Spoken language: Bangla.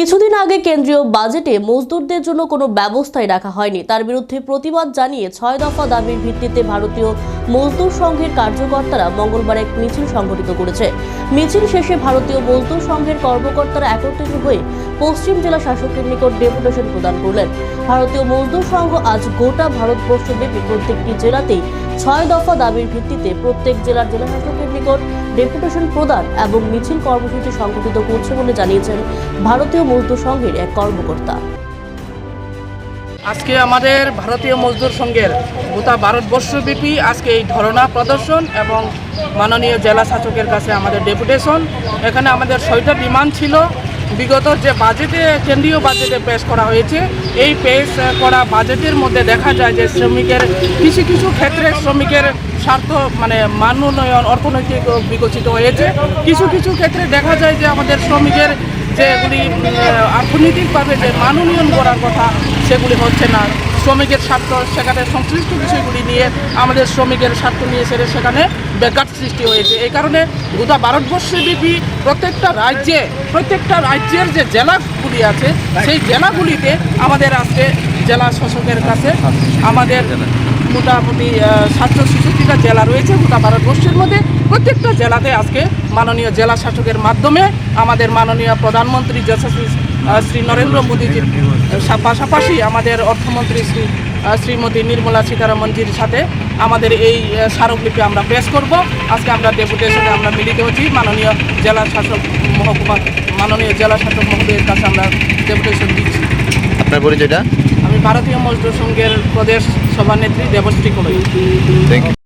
কিছুদিন আগে কেন্দ্রীয় বাজেটে মজদুরদের জন্য কোনো ব্যবস্থাই রাখা হয়নি। তার বিরুদ্ধে প্রতিবাদ জানিয়ে ছয় দফা দাবির ভিত্তিতে ভারতীয় মজদুর সংঘের কার্যকর্তারা মঙ্গলবার এক মিছিল সংগঠিত করেছে। মিছিল শেষে ভারতীয় মজদুর সংঘের কর্মকর্তারা একত্রিত হয়ে পশ্চিম জেলা শাসকের নিকট ডেপুটেশন প্রদান করলেন। ভারতীয় মজদুর সংঘ আজ গোটা ভারতবর্ষব্যাপী প্রত্যেকটি জেলাতেই ছয় দফা দাবির ভিত্তিতে প্রত্যেক জেলার জেলা শাসকের নিকট ডেপুটেশন প্রদান এবং মিছিল কর্মসূচি সংগঠিত করছে বলে জানিয়েছেন ভারতীয় মজদুর সংঘের এক কর্মকর্তা। আজকে আমাদের ভারতীয় মজদুর সংঘের গোটা ভারতবর্ষব্যাপী আজকে এই ধরনা প্রদর্শন এবং মাননীয় জেলা শাসকের কাছে আমাদের ডেপুটেশন এখানে আমাদের ছয়টা বিমান ছিল। বিগত যে বাজেটে, কেন্দ্রীয় বাজেটে পেশ করা হয়েছে, এই পেশ করা বাজেটের মধ্যে দেখা যায় যে শ্রমিকের, কিছু কিছু ক্ষেত্রে শ্রমিকের স্বার্থ মানে মান উন্নয়ন, অর্থনৈতিক বিকশিত হয়েছে। কিছু কিছু ক্ষেত্রে দেখা যায় যে আমাদের শ্রমিকের যেগুলি অর্থনৈতিকভাবে যে মান উন্নয়ন করার কথা, সেগুলি হচ্ছে না। শ্রমিকের স্বার্থ সেখানে সংশ্লিষ্ট বিষয়গুলি নিয়ে আমাদের শ্রমিকের স্বার্থ নিয়ে সেরে সেখানে ব্যাঘাত সৃষ্টি হয়েছে। এই কারণে গোটা ভারতবর্ষব্যাপী প্রত্যেকটা রাজ্যে, প্রত্যেকটা রাজ্যের যে জেলাগুলি আছে, সেই জেলাগুলিতে আমাদের আজকে জেলা শাসকের কাছে আমাদের মোটামুটি সাতশো ছেষট্টিটা জেলা রয়েছে গোটা ভারতবর্ষের মধ্যে। প্রত্যেকটা জেলাতে আজকে মাননীয় জেলা শাসকের মাধ্যমে আমাদের মাননীয় প্রধানমন্ত্রী যশস্বী শ্রী নরেন্দ্র মোদীজির পাশাপাশি আমাদের অর্থমন্ত্রী শ্রী শ্রীমতী নির্মলা সীতারামনজির সাথে আমাদের এই স্মারকলিপি আমরা পেশ করব। আজকে আমরা ডেপুটেশনে আমরা মিলিত হচ্ছি। মাননীয় জেলা শাসক মহকুমা মাননীয় জেলা শাসক মহোদয়ের কাছে আমরা ডেপুটেশন দিচ্ছি। আপনার পরিচয়টা? আমি ভারতীয় মজদুর সংঘের প্রদেশ সভানেত্রী দেবশ্রী কলই। Thank you